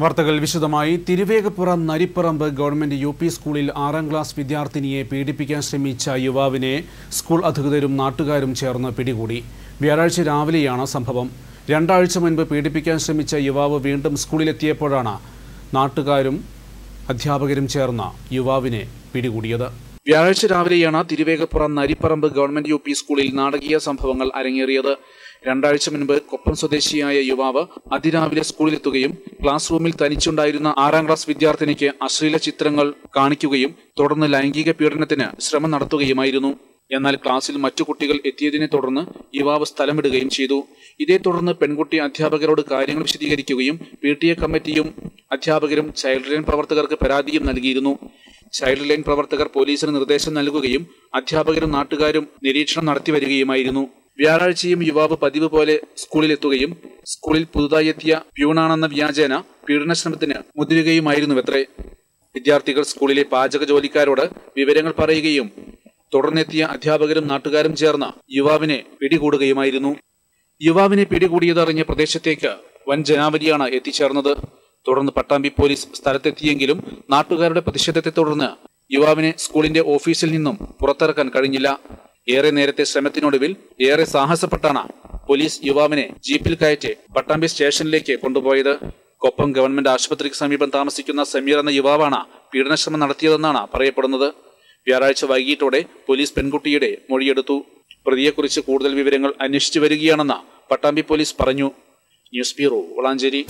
വാർത്തകൾ വിശദമായി. Thiruvegappura Naripparamba government U P സ്കൂളിൽ ആറാം ക്ലാസ് വിദ്യാർത്ഥിനിയെ പീഡിപ്പിക്കാൻ ശ്രമിച്ച യുവാവിനെ സ്കൂൾ അധികൃതരും നാട്ടുകാരും ചേർന്ന് പിടികൂടി. വ്യാഴാഴ്ച രാവിലെയാണ് സംഭവം. രണ്ടാഴ്ച മുൻപ് പീഡിപ്പിക്കാൻ ശ്രമിച്ച യുവാവ് വീണ്ടും സ്കൂളിലെത്തിയപ്പോഴാണ് നാട്ടുകാരും അധ്യാപകരും ചേർന്ന് യുവാവിനെ പിടികൂടിയത്. വ്യാഴാഴ്ച രാവിലെയാണ് Thiruvegappura Naripparamba government U P സ്കൂളിൽ നാടകീയ സംഭവങ്ങൾ അരങ്ങേറിയത്. രണ്ടാഴ്ച മുൻപ് കൊപ്പം സ്വദേശിയായ യുവാവ് അതിരാവിലെ സ്കൂളിലെത്തുകയും ക്ലാസ് റൂമിൽ തനിച്ചുണ്ടായിരുന്ന ആറാം ക്ലാസ് വിദ്യാർത്ഥിനിക്ക് അശ്ലീല ചിത്രങ്ങൾ കാണിക്കുകയും തുടർന്ന് ലൈംഗിക പീഡനത്തിന് ശ്രമം നടത്തുകയുമായിരുന്നു. എന്നാൽ ക്ലാസ്സിൽ മറ്റു കുട്ടികൾ എത്തിയതിനെ തുടർന്ന് യുവാവ് സ്ഥലം വിടുകയും ചെയ്തു. ഇതേ തുടർന്ന് പെൺകുട്ടി അധ്യാപകരോട് കാര്യങ്ങൾ വിശദീകരിക്കുകയും പി ടി എ കമ്മിറ്റിയും അധ്യാപകരും ചൈൽഡ് ലൈൻ പ്രവർത്തകർക്ക് പരാതിയും നൽകിയിരുന്നു. ചൈൽഡ് ലൈൻ പ്രവർത്തകർ പോലീസിന് നിർദ്ദേശം നൽകുകയും അധ്യാപകരും നാട്ടുകാരും നിരീക്ഷണം നടത്തി വരികയുമായിരുന്നു. വ്യാഴാഴ്ചയും യുവാവ് പതിവ് പോലെ സ്കൂളിലെത്തുകയും സ്കൂളിൽ പുതുതായി എത്തിയ പ്യൂണാണെന്ന വ്യാജേന പീഡനശ്രമത്തിന് മുതിരുകയുമായിരുന്നുവത്രേ. വിദ്യാർത്ഥികൾ സ്കൂളിലെ പാചക ജോലിക്കാരോട് വിവരങ്ങൾ പറയുകയും തുടർന്നെത്തിയ അധ്യാപകരും നാട്ടുകാരും ചേർന്ന യുവാവിനെ പിടികൂടുകയുമായിരുന്നു. യുവാവിനെ പിടികൂടിയതറിഞ്ഞ പ്രദേശത്തേക്ക് വൻ ജനാവലിയാണ് എത്തിച്ചേർന്നത്. തുടർന്ന് പട്ടാമ്പി പോലീസ് സ്ഥലത്തെത്തിയെങ്കിലും നാട്ടുകാരുടെ പ്രതിഷേധത്തെ തുടർന്ന് യുവാവിനെ സ്കൂളിന്റെ ഓഫീസിൽ നിന്നും പുറത്തിറക്കാൻ കഴിഞ്ഞില്ല. ഏറെ നേരത്തെ ശ്രമത്തിനൊടുവിൽ ഏറെ സാഹസപ്പെട്ടാണ് പോലീസ് യുവാവിനെ ജീപ്പിൽ കയറ്റി പട്ടാമ്പി സ്റ്റേഷനിലേക്ക് കൊണ്ടുപോയത്. കൊപ്പം ഗവൺമെന്റ് ആശുപത്രിക്ക് സമീപം താമസിക്കുന്ന സമീർ എന്ന യുവാവാണ് പീഡനശ്രമം നടത്തിയതെന്നാണ് പറയപ്പെടുന്നത്. വ്യാഴാഴ്ച വൈകിട്ടോടെ പോലീസ് പെൺകുട്ടിയുടെ മൊഴിയെടുത്തു. പ്രതിയെക്കുറിച്ച് കൂടുതൽ വിവരങ്ങൾ അന്വേഷിച്ചു വരികയാണെന്ന് പട്ടാമ്പി പോലീസ് പറഞ്ഞു. News bureau Valanchery.